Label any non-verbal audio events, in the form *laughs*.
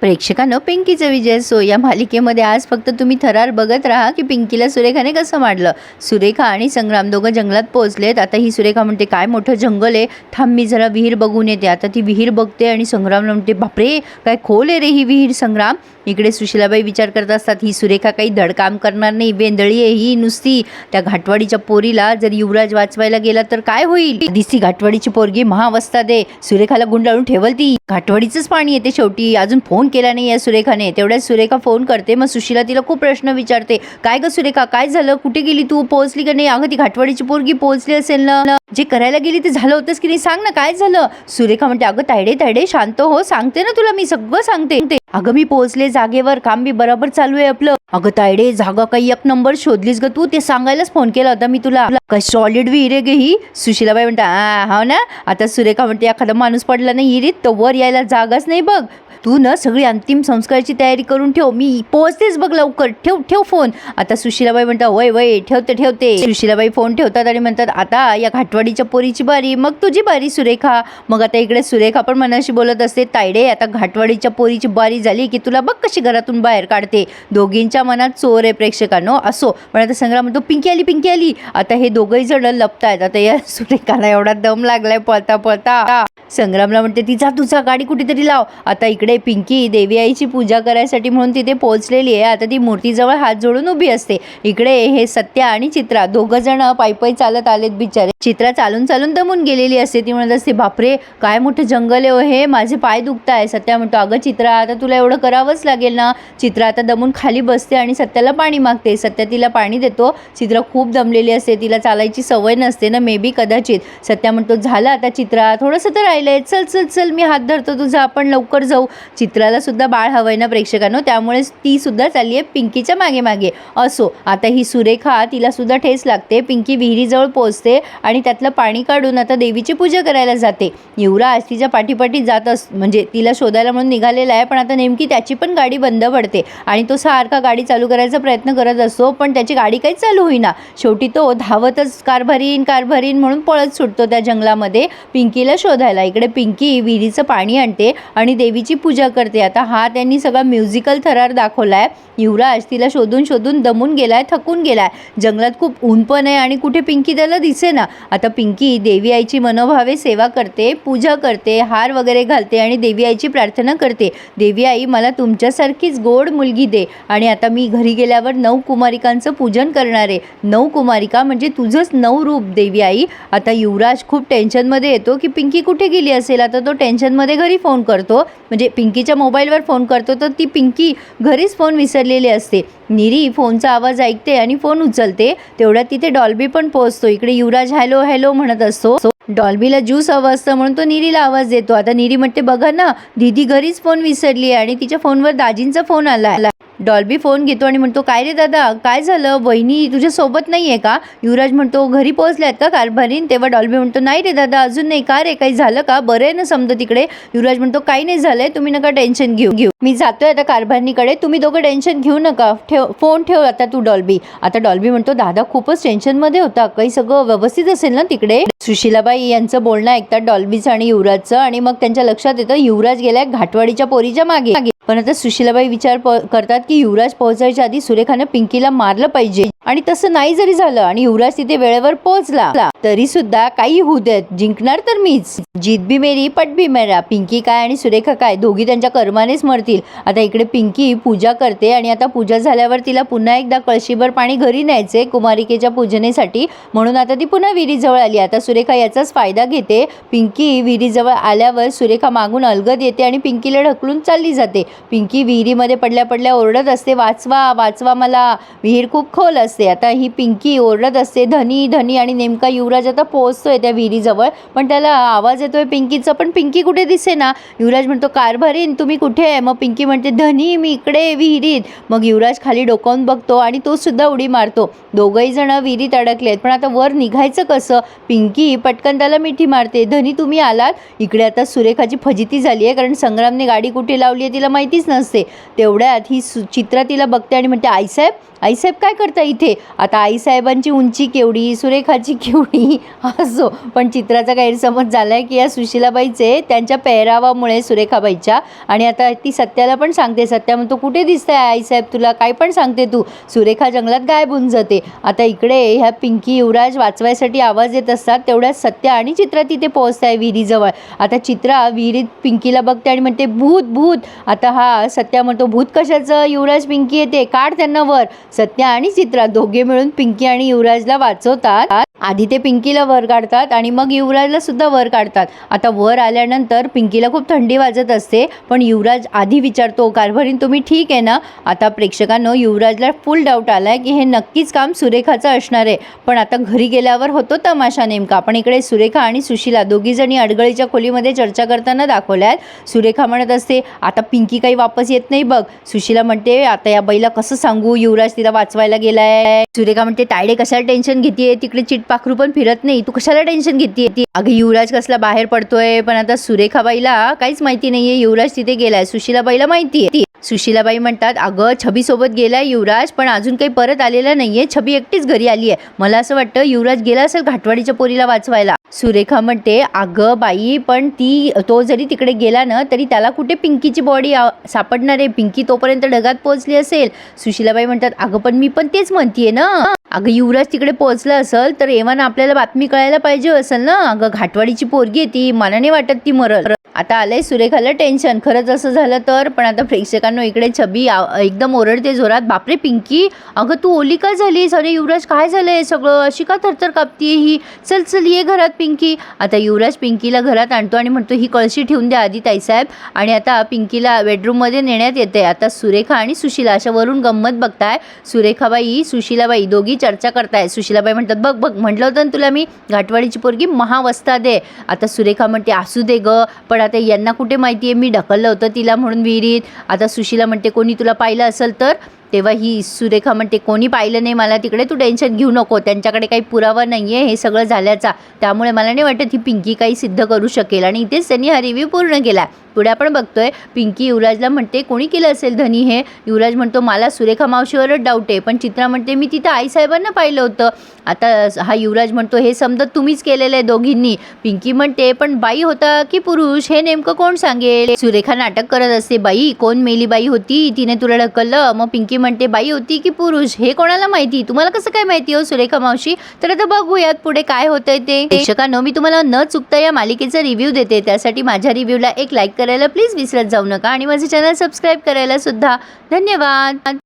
प्रेक्षकांनो पिंकीचा विजय so या मालिकेमध्ये आज फक्त तुम्ही थरार बघत राहा की पिंकीला सुरेखाने कसं मांडलं. सुरेखा आणि संग्राम दोघं जंगलात पोहोचलेत. आता ही सुरेखा म्हणते काय मोठं जंगल आहे. थांब मी जरा विहीर बघून येते. आता ती विहीर बघते आणि संग्रामला म्हणते बापरे काय खोल आहे रे ही विहीर संग्राम. इकडे सुशिलाबाई विचार करत असतात ही सुरेखा काही धडकाम करणार नाही. वेंदळी आहे ही नुसती. त्या घाटवाडीच्या पोरीला जर युवराज वाचवायला गेला तर काय होईल? दिसती घाटवाडीची पोरगी महावस्था दे. सुरेखाला गुंडाळून ठेवल ती. घाटवाडीचंच पाणी येते शेवटी. अजून फोन केला नाही या सुरेखाने. तेवढ्याच सुरेखा फोन करते. मग सुशीला तिला खूप प्रश्न विचारते. काय ग सुरेखा? काय झालं? कुठे गेली तू? पोहोचली का नाही? अगं ती घाटवाडीची पोरगी पोहोचली असेल ना? जे करायला गेली ते झालं होतंच की नाही? सांग ना काय झालं? सुरेखा म्हणते अगं तायडे तायडे शांत हो. सांगते ना तुला मी. सगळं सांगते. अगं मी पोहोचले जागेवर. काम बी बरोबर चालू आहे आपलं. अगं तायडे जागा काही एक नंबर शोधलीस ग तू? ते सांगायलाच फोन केला होता मी तुला. काय सॉलिड विहीर आहे गे ही. सुशीलाबाई म्हणता हा ना? आता सुरेखा म्हणते एखादा माणूस पडला नाही हिरीत तर वर यायला जागाच नाही बघ. तू ना सगळी अंतिम संस्काराची तयारी करून ठेव. मी पोहोचतेच बघ लवकर. ठेव ठेव फोन आता सुशीलाबाई म्हणतात वय वय ठेवते ठेवते. सुशीलाबाई फोन ठेवतात आणि म्हणतात आता या घाटवाडीच्या पोरीची बारी मग तुझी बारी सुरेखा. मग आता इकडे सुरेखा पण मनाशी बोलत असते तायडे आता घाटवाडीच्या पोरीची बारी झाली की तुला बघ कशी घरातून बाहेर काढते. दोघींच्या मनात चोर आहे प्रेक्षकांनो असो. पण आता संग्राम म्हणतो पिंकी आली पिंकी आली. आता हे दोघंही जण लपतायत. आता या *laughs* सुरेखाला एवढा दम लागलाय पळता पळता. संग्रामला म्हणते तिचा तुझा गाडी कुठेतरी लाव. आता इकडे पिंकी देवी आईची पूजा करायसाठी म्हणून तिथे पोहोचलेली आहे. आता ती मूर्तीजवळ हात जोडून उभी असते. इकडे हे सत्या आणि चित्रा दोघं जण पायी पायी चालत आलेत बिचारे. चित्रा चालून चालून दमून गेलेली असते. ती म्हणत असते बापरे काय मोठं जंगल आहे हो हे माझे पाय दुखत आहे सत्या म्हणतो अगं चित्रा आता तुला एवढं करावंच लागेल ना. चित्रा आता दमून खाली बसते आणि सत्याला पाणी मागते. सत्या तिला पाणी देतो. चित्रा खूप दमलेली असते. तिला चालायची सवय नसते ना मे बी कदाचित. सत्या म्हणतो झालं आता चित्रा थोडंसं तर राहिलं आहे चल चल चल मी हात धरतो तुझा. आपण लवकर जाऊ. चित्राला सुद्धा बाळ हवंय ना प्रेक्षकांनो. त्यामुळेच ती सुद्धा चालली आहे पिंकीच्या मागे मागे. असो आता ही सुरेखा तिला सुद्धा ठेस लागते. पिंकी विहिरीजवळ पोहोचते आणि त्यातलं पाणी काढून आता देवीची पूजा करायला जाते. युवराज तिच्या पाठीपाठी जात अस म्हणजे तिला शोधायला म्हणून निघालेला आहे पण आता नेमकी त्याची पण गाडी बंद पडते. आणि तो सारखा गाडी चालू करायचा प्रयत्न करत असतो पण त्याची गाडी काहीच चालू होईना. शेवटी तो धावतच कार भरीन कार भरीन म्हणून पळत सुटतो त्या जंगलामध्ये पिंकीला शोधायला. इकडे पिंकी विहिरीचं पाणी आणते आणि देवीची पूजा करते. आता हा त्यांनी सगळा म्युझिकल थरार दाखवला आहे युवराज तिला शोधून शोधून दमून गेलाय थकून गेलाय. जंगलात खूप ऊन पण आहे आणि कुठे पिंकी त्याला दिसे ना आता पिंकी देवी आईची मनोभावे सेवा करते पूजा करते हार वगैरे घालते आणि देवी आईची प्रार्थना करते. देवी आई मला तुमच्यासारखीच गोड मुलगी दे. आणि आता मी घरी गेल्यावर नऊ कुमारिकांचं पूजन करणार आहे. नऊ कुमारिका म्हणजे तुझंच नऊ रूप देवी आई. आता युवराज खूप टेन्शनमध्ये येतो की पिंकी कुठे गेली असेल? आता तो टेन्शनमध्ये घरी फोन करतो. म्हणजे पिंकीच्या मोबाईलवर फोन करतो तर ती पिंकी घरीच फोन विसरलेली असते. निरी फोनचा आवाज ऐकते आणि फोन उचलते. तेवढ्यात तिथे डॉल्बी पण पोहोचतो. इकडे युवराज हॅलो हॅलो म्हणत असतो. डॉल्बीला ज्यूस हवं असतं म्हणून तो निरीला आवाज देतो. आता निरी म्हणते बघा ना दीदी घरीच फोन विसरली आणि तिच्या फोनवर दाजींचा फोन आला डॉल्बी फोन घेतो आणि म्हणतो काय रे दादा काय झालं? वहिनी तुझ्या सोबत नाही आहे का? युवराज म्हणतो घरी पोहोचल्यात का कारभारीन तेव्हा डॉल्बी म्हणतो नाही रे दादा अजून नाही. का रे? काही झालं का? बरं आहे ना समजा तिकडे. युवराज म्हणतो काही नाही झालंय. तुम्ही नका टेन्शन घेऊ. घेऊ. मी जातोय आता कारभारणीकडे तुम्ही दोघं टेन्शन घेऊ नका. ठेव फोन ठेव आता तू डॉल्बी. आता डॉल्बी म्हणतो दादा खूपच टेन्शनमध्ये होता. काही सगळं व्यवस्थित असेल ना तिकडे? सुशिलाबाई यांचं बोलणं ऐकतात डॉल्बीचं आणि युवराजचं आणि मग त्यांच्या लक्षात येतं युवराज गेलाय घाटवाडीच्या पोरीच्या मागे. पण आता सुशिलाबाई विचार प- करतात की युवराज पोहोचायच्या आधी सुरेखानं पिंकीला मारलं पाहिजे. आणि तसं नाही जरी झालं आणि युवराज तिथे वेळेवर पोहोचला तरी सुद्धा काही होऊ देत. जिंकणार तर मीच. जीत भी मेरी पट भी मेरा. पिंकी काय आणि सुरेखा काय? दोघी त्यांच्या कर्मानेच मरतील. आता इकडे पिंकी पूजा करते आणि आता पूजा झाल्यावर तिला पुन्हा एकदा कळशीभर पाणी घरी न्यायचे कुमारिकेच्या पूजनेसाठी. म्हणून आता ती पुन्हा विहिरीजवळ आली. आता सुरेखा याचाच फायदा घेते. पिंकी विहिरीजवळ आल्यावर सुरेखा मागून अलगद येते आणि पिंकीला ढकलून चालली जाते. पिंकी विहिरीमध्ये पडल्या पडल्या ओरडत असते वाचवा वाचवा मला विहीर खूप खोल असते. आता ही पिंकी ओरडत असते धनी धनी आणि नेमका युवराज आता पोहोचतोय त्या विहिरीजवळ. पण त्याला आवाज येतोय पिंकीचा पण पिंकी कुठे दिसे ना? युवराज म्हणतो कारभारीन तुम्ही कुठे आहे? मग पिंकी म्हणते धनी मी इकडे विहिरीत. मग युवराज खाली डोकावून बघतो आणि तो सुद्धा उडी मारतो. दोघंही जण विहिरीत अडकलेत पण आता वर निघायचं कसं? पिंकी पटकन त्याला मिठी मारते धनी तुम्ही आलात? इकडे आता सुरेखाची फजिती झाली आहे कारण संग्रामने गाडी कुठे लावली आहे तिला माहिती माहितीच नसते. तेवढ्यात ही सु चित्रा तिला बघते आणि म्हणते आईसाहेब आईसाहेब काय करता इथे? इथे आता आईसाहेबांची उंची केवढी सुरेखाची केवढी *laughs* असो. पण चित्राचा गैरसमज झाला आहे की या सुशिलाबाईचे त्यांच्या पेहरावामुळे सुरेखाबाईच्या आणि आता ती सत्याला पण सांगते. सत्या म्हणतो कुठे दिसतंय आईसाहेब तुला? काय पण सांगते तू. सुरेखा जंगलात गायब होऊन जाते. आता इकडे ह्या पिंकी युवराज वाचवायसाठी आवाज येत असतात. तेवढ्यात सत्या आणि चित्रा तिथे पोहोचत आहे विहिरीजवळ. आता चित्रा विहिरीत पिंकीला बघते आणि म्हणते भूत भूत आता हा सत्या म्हणतो भूत कशाचं? युवराज पिंकी येते काढ त्यांना वर. सत्या आणि चित्रा दोघे मिळून पिंकी आणि युवराजला वाचवतात. आधी ते पिंकीला वर काढतात आणि मग युवराजला सुद्धा वर काढतात. आता वर आल्यानंतर पिंकीला खूप थंडी वाजत असते पण युवराज आधी विचारतो कारभारीन तुम्ही ठीक आहे ना? आता प्रेक्षकांनो युवराजला फुल डाऊट आलाय की हे नक्कीच काम सुरेखाचं असणार आहे. पण आता घरी गेल्यावर होतो तमाशा नेमका. पण इकडे सुरेखा आणि सुशिला दोघीजणी अडगळीच्या खोलीमध्ये चर्चा करताना दाखवल्या आहेत सुरेखा म्हणत असते आता पिंकी काही वापस येत नाही बघ. सुशीला म्हणते आता या बाईला कसं सांगू? युवराज तिला वाचवायला गेलाय. सुरेखा म्हणते तायडे कशाला टेन्शन घेतीये? तिकडे चिटपाखरू पण फिरत नाही. तू कशाला टेन्शन घेतीये? अगं युवराज कसला बाहेर पडतोय पण आता सुरेखाबाईला काहीच माहिती नाहीये. युवराज तिथे गेलाय. सुशिलाबाईला माहिती आहे सुशीलाबाई म्हणतात अगं छबी सोबत गेलाय युवराज पण अजून काही परत आलेला नाहीये. छबी एकटीच घरी आली आहे मला असं वाटतं युवराज गेला असेल घाटवाडीच्या पोरीला वाचवायला. सुरेखा म्हणते अगं बाई पण ती तो जरी तिकडे गेला ना तरी त्याला कुठे पिंकीची बॉडी सापडणार आहे? पिंकी तोपर्यंत ढगात पोहोचली असेल. सुशीलाबाई म्हणतात अगं पण मी पण तेच म्हणतीये ना. अगं युवराज तिकडे पोहोचला असेल तर एव्हाना आपल्याला बातमी कळायला पाहिजे असेल ना. अगं घाटवाडीची पोरगी आहे ती मला नाही वाटत ती मरल. आता आलंय सुरेखाला टेन्शन. खरंच असं झालं तर पण आता प्रेक्षकांनो इकडे छबी एकदम ओरडते जोरात बापरे पिंकी! अगं तू ओली का झालीस? अरे युवराज काय झालंय सगळं? अशी का थरथर कापतीये ही? चल चल ये घरात. पिंकी. आता युवराज पिंकीला घरात आणतो आणि म्हणतो ही कळशी ठेवून द्या आधी ताईसाहेब. आणि आता पिंकीला बेडरूममध्ये नेण्यात येते. आता सुरेखा आणि सुशिला अशा वरून गंमत बघताय. सुरेखाबाई सुशिलाबाई दोघी चर्चा करताय सुशिलाबाई म्हणतात बघ बघ म्हटलं होतं ना तुला मी घाटवाडीची पोरगी महावस्था दे. आता सुरेखा म्हणते असू दे ग पण आता यांना कुठे माहिती आहे मी ढकललं होतं तिला म्हणून विहिरीत. आता सुशिला म्हणते कोणी तुला पाहिलं असेल तर? तेव्हा ही सुरेखा म्हणते कोणी पाहिलं नाही मला तिकडे? तू टेन्शन घेऊ नको. त्यांच्याकडे काही पुरावा नाही आहे हे सगळं झाल्याचा. त्यामुळे मला नाही वाटत ही पिंकी काही सिद्ध करू शकेल. आणि इथेच त्यांनी हा रिव्ह्यू पूर्ण केला. पुढे आपण बघतोय पिंकी युवराजला म्हणते कोणी केलं असेल धनी हे? युवराज म्हणतो मला सुरेखा मावशीवरच डाऊट आहे. पण चित्रा म्हणते मी तिथं आईसाहेबांना पाहिलं होतं. आता हा युवराज म्हणतो हे समजा तुम्हीच केलेलं आहे दोघींनी. पिंकी म्हणते पण बाई होता की पुरुष? हे नेमकं कोण सांगेल? सुरेखा नाटक करत असते बाई कोण मेली बाई होती? तिने तुला ढकललं. मग पिंकी म्हणते बाई होती की पुरुष? हे कोणाला माहिती? तुम्हाला कसं काय माहिती हो सुरेखा मावशी? तर आता बघूयात पुढे काय होतंय ते. प्रेक्षकांनो मी तुम्हाला न चुकता या मालिकेचा रिव्ह्यू देते. त्यासाठी माझ्या रिव्ह्यूला एक लाईक करायला प्लीज विसरत जाऊ नका आणि माझे चॅनल सबस्क्राईब करायला सुद्धा धन्यवाद.